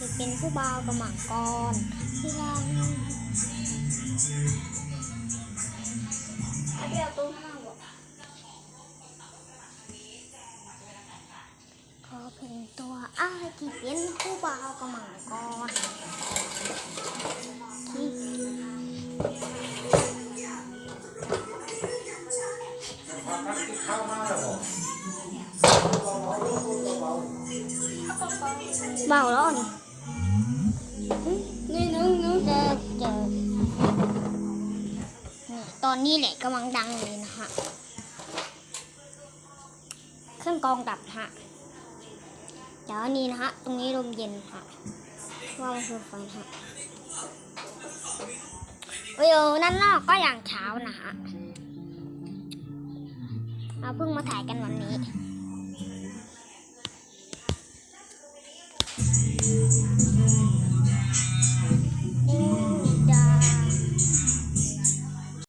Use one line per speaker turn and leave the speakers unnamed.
ที่เป็นผู้บ่าวกับหมังกรที่รัง
เอาเดี๋ยวตู้ข้างล่งบอก
ขอเป็นตัวอ้ายที่เป็นผู้บ่าวกับหมังกรที่
เข้ามาแล้วบอก
เบาแล้วนี่ เจอเจอนี่ตอนนี้แหละกำลังดังเลยนะฮะ เครื่องกองดับฮะ เดี๋ยวอันนี้นะฮะ ตรงนี้ลมเย็นฮะว่ามันคือไฟฮะวิวนั่นนอกก็อย่างเช้านะฮะ เราเพิ่งมาถ่ายกันวันนี้